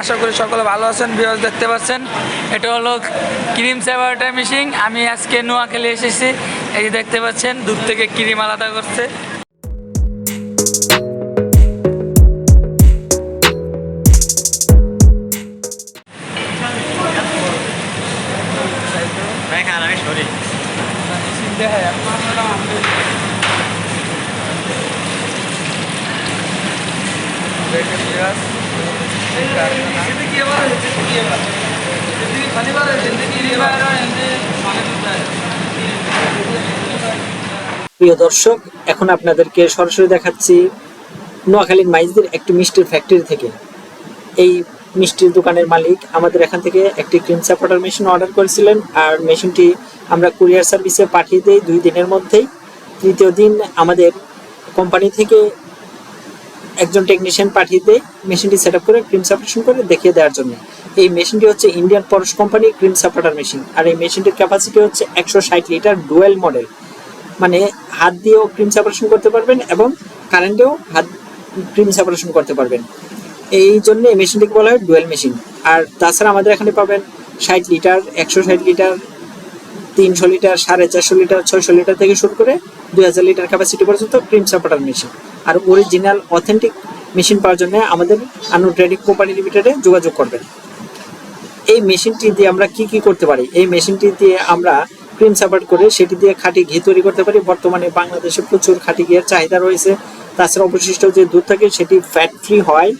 আশা করি সকলে ভালো আছেন বিয়স দেখতে পাচ্ছেন। এটা হলো ক্রিম সেভারটা মেশিন। আমি আজকে নোয়াখালী এসেছি। এই দেখতে পাচ্ছেন, দূর থেকে ক্রিম আলাদা করছে। ไม่ প্রিয় দর্শক, এখন আপনাদেরকে সরাসরি দেখাচ্ছি নোয়াখালীর মাইজদের একটি মিষ্টির ফ্যাক্টরি থেকে। এই মিষ্টির দোকানের মালিক আমাদের এখান থেকে একটি ক্রিম সাপোর্টার মেশিন অর্ডার করেছিলেন আর মেশিনটি আমরা কুরিয়ার সার্ভিসে পাঠিয়ে দিই দুই দিনের মধ্যেই। তৃতীয় দিন আমাদের কোম্পানি থেকে একজন টেকনিশিয়ান পাঠিয়ে দেয় মেশিনটি সেট করে ক্রিম সাপারেশন করে দেখিয়ে দেওয়ার জন্য। এই মেশিনটি হচ্ছে Indian Paras company cream separator machine আর এই মেশিনটির ক্যাপাসিটি হচ্ছে একশো ষাট লিটার ডুয়েল মডেল মানে হাত দিয়েও ক্রিম সেপারেশন করতে পারবেন এবং কারেন্টেও হাত ক্রিম সেপারেশন করতে পারবেন। এই জন্য এই মেশিনটিকে বলা হয় ডুয়েল মেশিন আর তাছাড়া আমাদের এখানে পাবেন ষাট লিটার একশো ষাট লিটার তিনশো লিটার সাড়ে চারশো লিটার ছয়শো লিটার থেকে শুরু করে দুই হাজার লিটার ক্যাপাসিটি পর্যন্ত ক্রিম সাপাটার মেশিন আর অরিজিনাল অথেন্টিক মেশিন পাওয়ার জন্য আমাদের আনু ট্রেডিং কোম্পানি লিমিটেডে যোগাযোগ করবেন। এই মেশিনটি দিয়ে আমরা কি কি করতে পারি? এই মেশিনটি দিয়ে আমরা ক্রিম সাপার্ট করে সেটি দিয়ে খাঁটি ঘি তৈরি করতে পারি। বর্তমানে বাংলাদেশে প্রচুর খাঁটি ঘিয়ের চাহিদা রয়েছে। তাছাড়া অবশিষ্ট যে দুধ থাকে সেটি ফ্যাট ফ্রি হয়,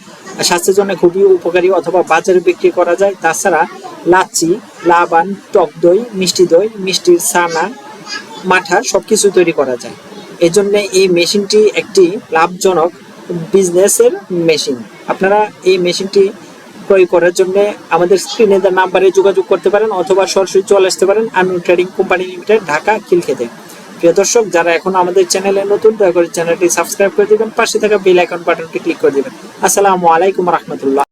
স্বাস্থ্যের জন্য খুবই উপকারী অথবা বাজারে বিক্রি করা যায়। তাছাড়া লাচ্ছি, লাবান, টক দই, মিষ্টি দই, মিষ্টির ছানা, মাঠা সবকিছু তৈরি করা যায়। এজন্য এই মেশিনটি একটি লাভজনক বিজনেসের মেশিন। আপনারা এই মেশিনটি ক্রয় করার জন্য আমাদের স্ক্রিনে দেওয়া নাম্বারে যোগাযোগ করতে পারেন অথবা সরাসরি চলে আসতে পারেন। Anu trading company limited, Dhaka, খিলখেতে। প্রিয় দর্শক, যারা এখন আমাদের চ্যানেলে নতুন, দয়া করে চ্যানেলটি সাবস্ক্রাইব করে দিবেন। পাশে থাকা বেল আইকন বাটনটি ক্লিক করে দিবেন। আসসালামু আলাইকুম রহমতুল্লাহ।